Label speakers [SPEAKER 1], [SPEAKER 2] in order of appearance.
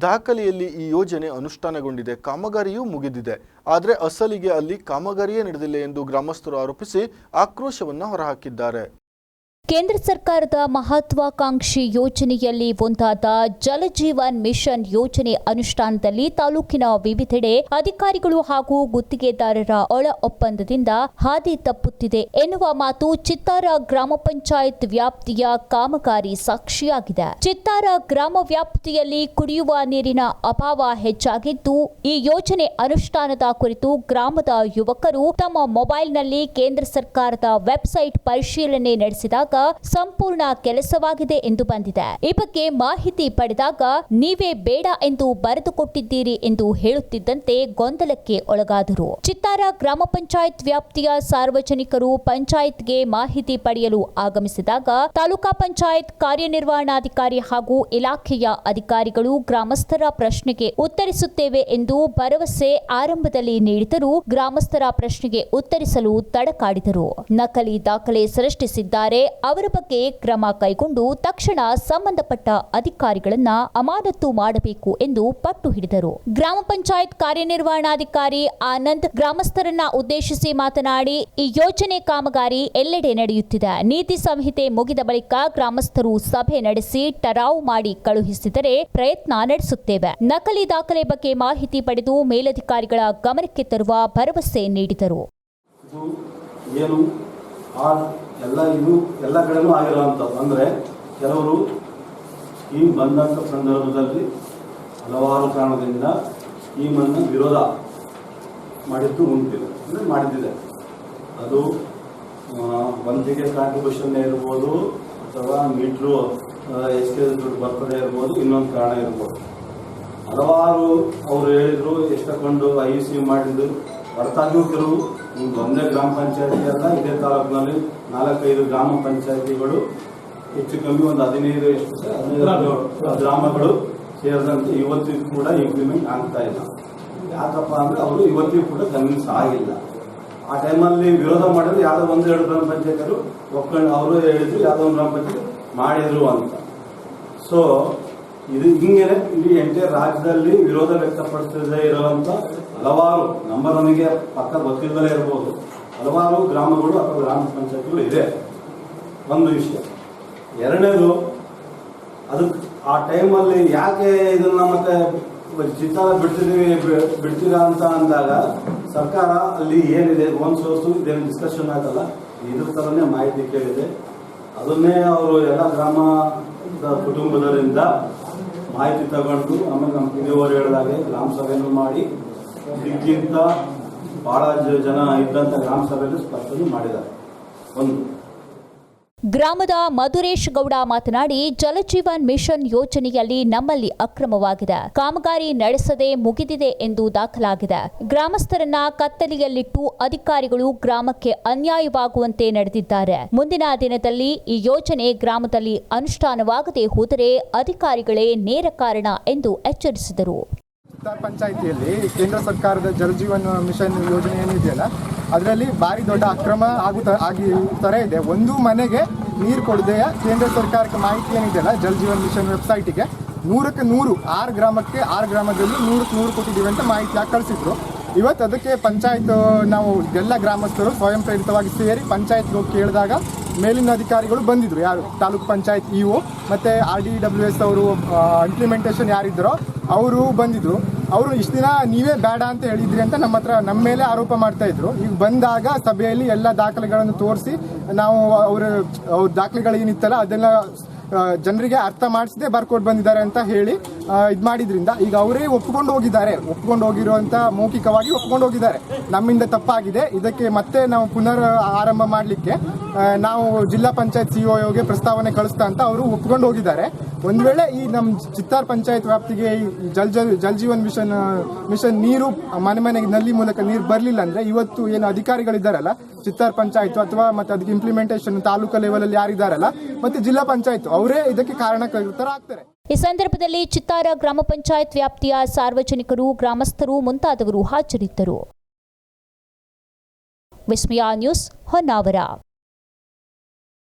[SPEAKER 1] ದಾಖಲೆಯಲ್ಲಿ ಈ ಯೋಜನೆ ಅನುಷ್ಠಾನಗೊಂಡಿದೆ. ಕಾಮಗಾರಿಯೂ ಮುಗಿದಿದೆ. ಆದರೆ ಅಸಲಿಗೆ ಅಲ್ಲಿ ಕಾಮಗಾರಿಯೇ ನಡೆದಿಲ್ಲ ಎಂದು ಗ್ರಾಮಸ್ಥರು ಆರೋಪಿಸಿ ಆಕ್ರೋಶವನ್ನು ಹೊರಹಾಕಿದ್ದಾರೆ.
[SPEAKER 2] ಕೇಂದ್ರ ಸರ್ಕಾರದ ಮಹತ್ವಾಕಾಂಕ್ಷಿ ಯೋಜನೆಯಲ್ಲಿ ಒಂದಾದ ಜಲಜೀವನ್ ಮಿಷನ್ ಯೋಜನೆ ಅನುಷ್ಠಾನದಲ್ಲಿ ತಾಲೂಕಿನ ವಿವಿಧೆಡೆ ಅಧಿಕಾರಿಗಳು ಹಾಗೂ ಗುತ್ತಿಗೆದಾರರ ಒಳ ಒಪ್ಪಂದದಿಂದ ಹಾದಿ ತಪ್ಪುತ್ತಿದೆ ಎನ್ನುವ ಮಾತು ಚಿತ್ತಾರ ಗ್ರಾಮ ಪಂಚಾಯತ್ ವ್ಯಾಪ್ತಿಯ ಕಾಮಗಾರಿ ಸಾಕ್ಷಿಯಾಗಿದೆ. ಚಿತ್ತಾರ ಗ್ರಾಮ ವ್ಯಾಪ್ತಿಯಲ್ಲಿ ಕುಡಿಯುವ ನೀರಿನ ಅಭಾವ ಹೆಚ್ಚಾಗಿದ್ದು, ಈ ಯೋಜನೆ ಅನುಷ್ಠಾನದ ಕುರಿತು ಗ್ರಾಮದ ಯುವಕರು ತಮ್ಮ ಮೊಬೈಲ್ನಲ್ಲಿ ಕೇಂದ್ರ ಸರ್ಕಾರದ ವೆಬ್ಸೈಟ್ ಪರಿಶೀಲನೆ ನಡೆಸಿದಾಗ ಸಂಪೂರ್ಣ ಕೆಲಸವಾಗಿದೆ ಎಂದು ಬಂದಿದೆ. ಈ ಬಗ್ಗೆ ಮಾಹಿತಿ ಪಡೆದಾಗ, ನೀವೇ ಬೇಡ ಎಂದು ಬರೆದುಕೊಟ್ಟಿದ್ದೀರಿ ಎಂದು ಹೇಳುತ್ತಿದ್ದಂತೆ ಗೊಂದಲಕ್ಕೆ ಒಳಗಾದರು. ಚಿತ್ತಾರ ಗ್ರಾಮ ಪಂಚಾಯತ್ ವ್ಯಾಪ್ತಿಯ ಸಾರ್ವಜನಿಕರು ಪಂಚಾಯತ್ಗೆ ಮಾಹಿತಿ ಪಡೆಯಲು ಆಗಮಿಸಿದಾಗ, ತಾಲೂಕಾ ಪಂಚಾಯತ್ ಕಾರ್ಯನಿರ್ವಹಣಾಧಿಕಾರಿ ಹಾಗೂ ಇಲಾಖೆಯ ಅಧಿಕಾರಿಗಳು ಗ್ರಾಮಸ್ಥರ ಪ್ರಶ್ನೆಗೆ ಉತ್ತರಿಸುತ್ತೇವೆ ಎಂದು ಭರವಸೆ ಆರಂಭದಲ್ಲಿ ನೀಡಿದರೂ, ಗ್ರಾಮಸ್ಥರ ಪ್ರಶ್ನೆಗೆ ಉತ್ತರಿಸಲು ತಡಕಾಡಿದರು. ನಕಲಿ ದಾಖಲೆ ಸೃಷ್ಟಿಸಿದ್ದಾರೆ. ಅವರ ಬಗ್ಗೆ ಕ್ರಮ ಕೈಗೊಂಡು ತಕ್ಷಣ ಸಂಬಂಧಪಟ್ಟ ಅಧಿಕಾರಿಗಳನ್ನ ಅಮಾನತು ಮಾಡಬೇಕು ಎಂದು ಪಟ್ಟು ಹಿಡಿದರು. ಗ್ರಾಮ ಪಂಚಾಯತ್ ಕಾರ್ಯನಿರ್ವಹಣಾಧಿಕಾರಿ ಆನಂದ್ ಗ್ರಾಮಸ್ಥರನ್ನ ಉದ್ದೇಶಿಸಿ ಮಾತನಾಡಿ, ಈ ಯೋಜನೆ ಕಾಮಗಾರಿ ಎಲ್ಲೆಡೆ ನಡೆಯುತ್ತಿದೆ. ನೀತಿ ಸಂಹಿತೆ ಮುಗಿದ ಬಳಿಕ ಗ್ರಾಮಸ್ಥರು ಸಭೆ ನಡೆಸಿ ಟರಾವ್ ಮಾಡಿ ಕಳುಹಿಸಿದರೆ ಪ್ರಯತ್ನ ನಡೆಸುತ್ತೇವೆ. ನಕಲಿ ದಾಖಲೆ ಬಗ್ಗೆ ಮಾಹಿತಿ ಪಡೆದು ಮೇಲಧಿಕಾರಿಗಳ ಗಮನಕ್ಕೆ ತರುವ ಭರವಸೆ ನೀಡಿದರು.
[SPEAKER 3] ಎಲ್ಲ ಇದು ಎಲ್ಲ ಕಡೆನೂ ಆಗಿರೋವಂಥದ್ದು. ಅಂದರೆ ಕೆಲವರು ಸ್ಕೀಮ್ ಬಂದಂಥ ಸಂದರ್ಭದಲ್ಲಿ ಹಲವಾರು ಕಾರಣದಿಂದ ಈ ಸ್ಕೀಮನ್ನು ವಿರೋಧ ಮಾಡಿದ್ದು ಉಂಟಿದೆ. ಅಂದರೆ ಮಾಡಿದ್ದಿದೆ. ಅದು ಆ, ಬಂದಿಗೆ ಕಾಂಟ್ರಿಬ್ಯೂಷನ್ ಇರ್ಬೋದು ಅಥವಾ ಮೀಟ್ರು ಕೆ ದುಡ್ಡು ಬರ್ತದೆ ಇರ್ಬೋದು ಇನ್ನೊಂದು ಕಾರಣ ಇರ್ಬೋದು. ಹಲವಾರು ಅವರು ಹೇಳಿದರು ಎಷ್ಟು ತಗೊಂಡು ಐ ಸಿ ಮಾಡಿದ್ರು ಹೊರತಾಗಿಯೂ ಕೆಲವು ಒಂದೇ ಗ್ರಾಮ ಪಂಚಾಯತಿ ಅಲ್ಲ ಇದೇ ತಾಲೂಕಿನಲ್ಲಿ ನಾಲ್ಕೈದು ಗ್ರಾಮ ಪಂಚಾಯಿತಿಗಳು, ಹೆಚ್ಚು ಕಮ್ಮಿ ಒಂದು ಹದಿನೈದು ಎಷ್ಟು? ಹದಿನೈದು ಗ್ರಾಮಗಳು ಸೇರಿದಂತೆ ಇವತ್ತಿಗೂ ಕೂಡ ಇಂಪ್ಲಿಮೆಂಟ್ ಆಗ್ತಾ ಇಲ್ಲ. ಯಾಕಪ್ಪ ಅಂದ್ರೆ ಅವರು ಇವತ್ತಿಗೂ ಕೂಡ ಕನ್ವಿನ್ಸ್ ಆಗಿಲ್ಲ. ಆ ಟೈಮಲ್ಲಿ ವಿರೋಧ ಮಾಡಿದ್ರು, ಯಾವುದೋ ಒಂದು ಎರಡು ಗ್ರಾಮ ಪಂಚಾಯತರು ಒಪ್ಕೊಂಡು ಅವರು ಹೇಳಿದ್ರು, ಯಾವುದೋ ಒಂದು ಗ್ರಾಮ ಪಂಚಾಯತ್ ಮಾಡಿದ್ರು ಅಂತ. ಸೊ ಇದು ಹಿಂಗೇನೆ ಇಡೀ ಎಂಟೈರ್ ರಾಜ್ಯದಲ್ಲಿ ವಿರೋಧ ವ್ಯಕ್ತಪಡಿಸದೇ ಇರುವಂತ ಹಲವಾರು ನಂಬರ್ ನಮಗೆ ಪಕ್ಕ ಗೊತ್ತಿಲ್ಲದಲೇ ಇರಬಹುದು ಹಲವಾರು ಗ್ರಾಮಗಳು ಅಥವಾ ಗ್ರಾಮ ಪಂಚಾಯತ್ಗಳು ಇದೆ. ಒಂದು ವಿಷಯ. ಎರಡನೇದು, ಅದು ಆ ಟೈಮಲ್ಲಿ ಯಾಕೆ ಇದನ್ನ ಮತ್ತೆ ಚಿತ್ತಾರ ಬಿಡ್ತಿದೀವಿ ಬಿ- ಬಿಡ್ತೀರಾ ಅಂತ ಅಂದಾಗ ಸರ್ಕಾರ ಅಲ್ಲಿ ಏನಿದೆ ಓನ್ ಸೋರ್ಸು ಇದೇನು ಡಿಸ್ಕಷನ್ ಆಗಲ್ಲ. ಇದ್ರ ಥರನೇ ಮಾಹಿತಿ ಕೇಳಿದೆ. ಅದನ್ನೇ ಅವರು ಎಲ್ಲ ಗ್ರಾಮ ಕುಟುಂಬದರಿಂದ ಮಾಹಿತಿ ತಗೊಂಡು ಆಮೇಲೆ ನಮ್ಮ ಪಿಡಿಯವರು ಹೇಳಿದಾಗೆ ಗ್ರಾಮ ಸಭೆಯನ್ನು ಮಾಡಿ ಇದಕ್ಕಿಂತ ಬಹಳ ಜನ ಇದ್ದಂತ ಗ್ರಾಮ ಸಭೆಯಲ್ಲಿ ಸ್ಪಷ್ಟನೆ ಮಾಡಿದ್ದಾರೆ. ಒಂದು.
[SPEAKER 2] ಗ್ರಾಮದ ಮಧುರೇಶ್ ಗೌಡ ಮಾತನಾಡಿ, ಜಲಜೀವನ್ ಮಿಷನ್ ಯೋಜನೆಯಲ್ಲಿ ನಮ್ಮಲ್ಲಿ ಅಕ್ರಮವಾಗಿದೆ. ಕಾಮಗಾರಿ ನಡೆಸದೆ ಮುಗಿದಿದೆ ಎಂದು ದಾಖಲಾಗಿದೆ. ಗ್ರಾಮಸ್ಥರನ್ನ ಕತ್ತಲೆಯಲ್ಲಿಟ್ಟು ಅಧಿಕಾರಿಗಳು ಗ್ರಾಮಕ್ಕೆ ಅನ್ಯಾಯವಾಗುವಂತೆ ನಡೆದಿದ್ದಾರೆ. ಮುಂದಿನ ದಿನದಲ್ಲಿ ಈ ಯೋಜನೆ ಗ್ರಾಮದಲ್ಲಿ ಅನುಷ್ಠಾನವಾಗದೆ ಹೋದರೆ ಅಧಿಕಾರಿಗಳೇ ನೇರ ಕಾರಣ ಎಂದು ಎಚ್ಚರಿಸಿದರು.
[SPEAKER 4] ಪಂಚಾಯಿತಿಯಲ್ಲಿ ಕೇಂದ್ರ ಸರ್ಕಾರದ ಜಲಜೀವನ ಮಿಷನ್ ಯೋಜನೆ ಏನಿದೆಯಲ್ಲ, ಅದರಲ್ಲಿ ಭಾರಿ ದೊಡ್ಡ ಅಕ್ರಮ ಆಗುತ್ತ ಆಗಿ ಥರ ಇದೆ. ಒಂದು ಮನೆಗೆ ನೀರು ಕೊಡದೆಯ ಕೇಂದ್ರ ಸರ್ಕಾರಕ್ಕೆ ಮಾಹಿತಿ ಏನಿದೆಯಲ್ಲ ಜಲಜೀವನ್ ಮಿಷನ್ ವೆಬ್ಸೈಟಿಗೆ, ನೂರಕ್ಕೆ ನೂರು, ಆರು ಗ್ರಾಮಕ್ಕೆ ಆರು ಗ್ರಾಮದಲ್ಲಿ ನೂರಕ್ಕೆ ನೂರು ಕೊಟ್ಟಿದ್ದೀವಿ ಅಂತ ಮಾಹಿತಿ ಹಾಕಿ ಕಳಿಸಿದ್ರು? ಇವತ್ತು ಅದಕ್ಕೆ ಪಂಚಾಯತ್, ನಾವು ಎಲ್ಲ ಗ್ರಾಮಸ್ಥರು ಸ್ವಯಂ ಪ್ರೇರಿತವಾಗಿ ಸೇರಿ ಪಂಚಾಯತ್ಗೆ ಹೋಗಿ ಕೇಳಿದಾಗ ಮೇಲಿನ ಅಧಿಕಾರಿಗಳು ಬಂದಿದ್ರು. ಯಾರು? ತಾಲೂಕು ಪಂಚಾಯತ್ ಇ ಒ, ಮತ್ತು ಆರ್ ಡಿ ಡಬ್ಲ್ಯೂ ಎಸ್ ಅವರು ಇಂಪ್ಲಿಮೆಂಟೇಷನ್ ಯಾರಿದ್ದರೋ ಅವರು ಬಂದಿದ್ರು. ಅವರು ಇಷ್ಟು ದಿನ ನೀವೇ ಬೇಡ ಅಂತ ಹೇಳಿದ್ರಿ ಅಂತ ನಮ್ಮ ಹತ್ರ, ನಮ್ಮ ಮೇಲೆ ಆರೋಪ ಮಾಡ್ತಾ ಇದ್ರು. ಈಗ ಬಂದಾಗ ಸಭೆಯಲ್ಲಿ ಎಲ್ಲ ದಾಖಲೆಗಳನ್ನು ತೋರಿಸಿ ನಾವು ಅವರ, ಅವ್ರ ದಾಖಲೆಗಳು ಏನಿತ್ತಲ್ಲ ಅದೆಲ್ಲ ಜನರಿಗೆ ಅರ್ಥ ಮಾಡಿಸದೆ ಬರ್ಕೊಟ್ಟು ಬಂದಿದ್ದಾರೆ ಅಂತ ಹೇಳಿ ಇದು ಮಾಡಿದ್ರಿಂದ ಈಗ ಅವರೇ ಒಪ್ಕೊಂಡು ಹೋಗಿದ್ದಾರೆ. ಒಪ್ಕೊಂಡು ಹೋಗಿರುವಂತ ಮೌಖಿಕವಾಗಿ ಒಪ್ಕೊಂಡು ಹೋಗಿದ್ದಾರೆ. ನಮ್ಮಿಂದ ತಪ್ಪಾಗಿದೆ. ಇದಕ್ಕೆ ಮತ್ತೆ ನಾವು ಪುನರ್ ಆರಂಭ ಮಾಡಲಿಕ್ಕೆ ನಾವು ಜಿಲ್ಲಾ ಪಂಚಾಯತ್ ಸಿಒಗೆ ಪ್ರಸ್ತಾವನೆ ಕಳಿಸ್ತಾ ಅಂತ ಅವರು ಒಪ್ಕೊಂಡು ಹೋಗಿದ್ದಾರೆ. ಒಂದ್ ವೇಳೆ ಈ ನಮ್ಮ ಚಿತ್ತಾರ್ ಪಂಚಾಯತ್ ವ್ಯಾಪ್ತಿಗೆ ಜಲ್ ಜಲ್ ಜಲ್ ಜೀವನ್ ಮಿಷನ್ ಮಿಷನ್ ನೀರು ಮನೆ ಮನೆಗೆ ನಲ್ಲಿ ಮೂಲಕ ನೀರು ಬರಲಿಲ್ಲ ಅಂದ್ರೆ ಇವತ್ತು ಏನು ಅಧಿಕಾರಿಗಳಿದ್ದಾರಲ್ಲ ಚಿತ್ತಾರ್ ಪಂಚಾಯತ್ ಅಥವಾ ಮತ್ತೆ ಅದಕ್ಕೆ ಇಂಪ್ಲಿಮೆಂಟೇಷನ್ ತಾಲೂಕು ಲೆವೆಲ್ ಅಲ್ಲಿ ಯಾರಿದ್ದಾರಲ್ಲ ಮತ್ತೆ ಜಿಲ್ಲಾ ಪಂಚಾಯತ್ ಅವರೇ ಇದಕ್ಕೆ ಕಾರಣಕರ್ತರಾಗ್ತಾರೆ
[SPEAKER 2] ಈ ಸಂದರ್ಭದಲ್ಲಿ ಚಿತ್ತಾರ ಗ್ರಾಮ ಪಂಚಾಯತ್ ವ್ಯಾಪ್ತಿಯ ಸಾರ್ವಜನಿಕರು, ಗ್ರಾಮಸ್ಥರು ಮುಂತಾದವರು ಹಾಜರಿದ್ದರು. ವಿಸ್ಮಯ ನ್ಯೂಸ್ ಹೊನ್ನಾವರ.